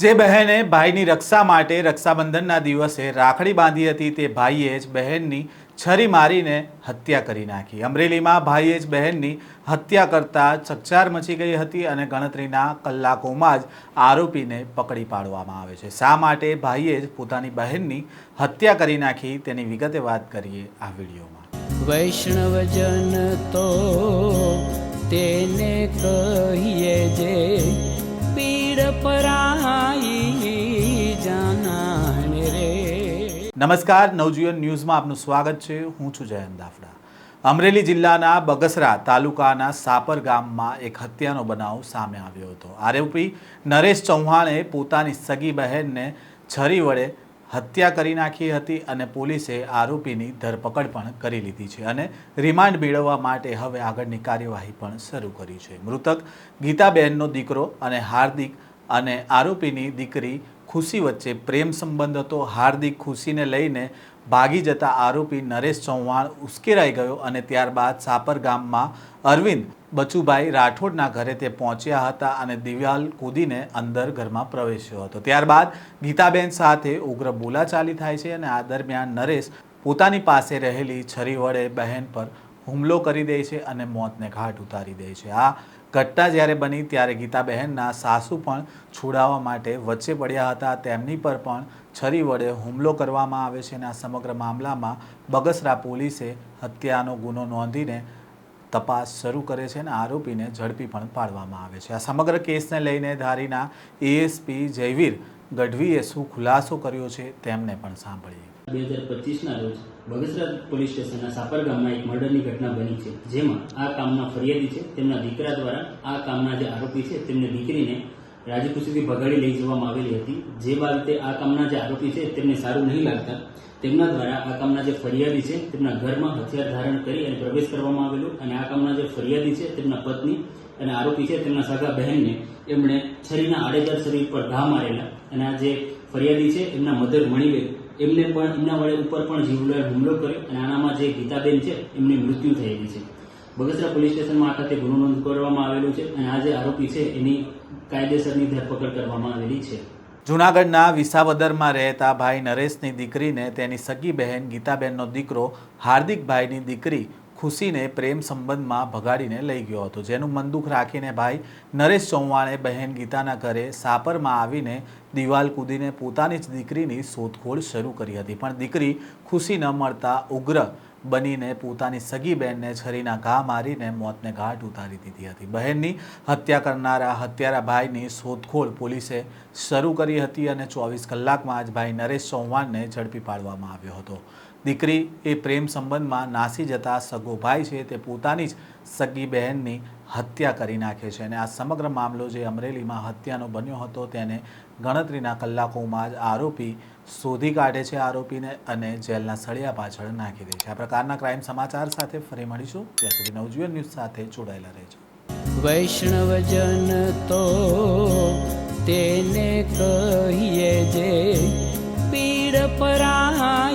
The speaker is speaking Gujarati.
જે બહેને ભાઈની રક્ષા માટે રક્ષાબંધનના દિવસે રાખડી બાંધી હતી તે ભાઈએ જ બહેનની છરી મારીને હત્યા કરી નાખી. અમરેલીમાં ભાઈએ જ બહેનની હત્યા કરતા ચકચાર મચી ગઈ હતી અને ગણતરીના કલાકોમાં જ આરોપીને પકડી પાડવામાં આવે છે. શા માટે ભાઈએ જ પોતાની બહેનની હત્યા કરી નાખી તેની વિગતે વાત કરીએ આ વિડીયોમાં. વૈષ્ણવજન તો તેને કહીએ નમસ્કાર, નવજીવન ન્યૂઝમાં આપનું સ્વાગત છે. હું છું જયંત દાફડા. અમરેલી જિલ્લાના બગસરા તાલુકાના સાપર ગામમાં એક હત્યાનો બનાવ સામે આવ્યો હતો. આરોપી નરેશ ચૌહાણે પોતાની સગી બહેનને છરી વડે હત્યા કરી નાખી હતી અને પોલીસે આરોપીની ધરપકડ પણ કરી લીધી છે અને રિમાન્ડ મેળવવા માટે હવે આગળની કાર્યવાહી પણ શરૂ કરી છે. મૃતક ગીતાબહેનનો દીકરો અને હાર્દિક અને આરોપીની દીકરી ખુશી વચ્ચે પ્રેમ સંબંધ હતો. હાર્દિક ખુશીને લઈને ભાગી જતા આરોપી નરેશ ચૌહાણ ઉશ્કેરાઈ ગયો અને ત્યારબાદ સાપર ગામમાં અરવિંદ બચુભાઈ રાઠોડના ઘરે તે પહોંચ્યા હતા અને દિવાલ કૂદીને અંદર ઘરમાં પ્રવેશ્યો હતો. ત્યારબાદ ગીતાબેન સાથે ઉગ્ર બોલાચાલી થાય છે અને આ દરમિયાન નરેશ પોતાની પાસે રહેલી છરી વડે બહેન પર હુમલો કરી દે છે અને મોતને ઘાટ ઉતારી દે છે. આ ઘટના જ્યારે બની ત્યારે ગીતાબહેનના સાસુ પણ છોડાવવા માટે વચ્ચે પડ્યા હતા. તેમની પર પણ છરી વડે હુમલો કરવામાં આવે છે અને આ સમગ્ર મામલામાં બગસરા પોલીસે હત્યાનો ગુનો નોંધીને તપાસ શરૂ કરે છે અને આરોપીને ઝડપી પણ પાડવામાં આવે છે. આ સમગ્ર કેસને લઈને ધારીના એએસપી જયવીર ગઢવીએ શું ખુલાસો કર્યો છે તેમને પણ સાંભળીએ. બે હજાર પચીસના રોજ બગસરા પોલીસ સ્ટેશનના સાપર ગામમાં એક મર્ડરની ઘટના બની છે, જેમાં આ કામના ફરિયાદી છે, તેમના દીકરા દ્વારા આ કામના જે આરોપી છે, તેમને દીકરીને રાજકુશીથી ભગાડી લઈ જવામાં આવેલી હતી. જે બાબતે આ કામના જે આરોપી છે, તેમને સારું નહીં લાગતા. તેમના દ્વારા આ કામના જે ફરિયાદી છે, તેમના ઘરમાં હથિયાર ધારણ કરી અને પ્રવેશ કરવામાં આવેલો. અને આ કામના જે ફરિયાદી છે, તેમના પત્ની અને આરોપી છે, તેમના સગા બહેનને એમણે છરીના આડેદાર શરીર પર ઘા મારેલા. અને આ જે ફરિયાદી છે, એમના મધર મણિબેન એમને પણ, એમના વડે ઉપર પણ જીવલોએ હુમલો કર્યો અને આનામાં જે ગીતાબેન છે, એમને મૃત્યુ થયેલી છે. બગસરા પોલીસ સ્ટેશનમાં આ ખાતે ગુનો નોંધ કરવામાં આવેલો છે અને આ જે આરોપી છે, એની કાયદેસરની ધરપકડ કરવામાં આવેલી છે. જૂનાગઢના વિસાવદરમાં રહેતા ભાઈ નરેશની દીકરીને તેની સગી બહેન ગીતાબેનનો દીકરો હાર્દિકભાઈની દીકરી ખુશીને પ્રેમ સંબંધમાં ભગાડીને લઈ ગયો હતો. જેનું મન દુઃખ રાખીને ભાઈ નરેશ ચૌહાણે બહેન ગીતાના ઘરે સાપરમાં આવીને દિવાલ કૂદીને પોતાની જ દીકરીની શોધખોળ શરૂ કરી હતી. પણ દીકરી ખુશી ન મળતા ઉગ્ર બનીને પોતાની સગી બહેનને છરીના ઘા મારીને મોતને ઘાટ ઉતારી દીધી હતી. બહેનની હત્યા કરનારા હત્યારા ભાઈની શોધખોળ પોલીસે શરૂ કરી હતી અને ચોવીસ કલાકમાં જ ભાઈ નરેશ ચૌહાણને ઝડપી પાડવામાં આવ્યો હતો. દીકરી એ પ્રેમ સંબંધમાં નાસી જતા સગો ભાઈ છે તે પોતાની જ સગી બહેનની હત્યા કરી નાખે છે અને આ સમગ્ર મામલો જે અમરેલીમાં હત્યાનો બન્યો હતો તેને ગણતરીના કલાકોમાં જ આરોપી શોધી કાઢે છે આરોપીને અને જેલના સળિયા પાછળ નાખી દે છે. આ પ્રકારના ક્રાઇમ સમાચાર સાથે ફરી મળીશું. ત્યાં સુધી નવજીવન ન્યૂઝ સાથે જોડાયેલા રહેજો. વૈષ્ણવજન તો તેને કહીએ જે પીડ પરાઈ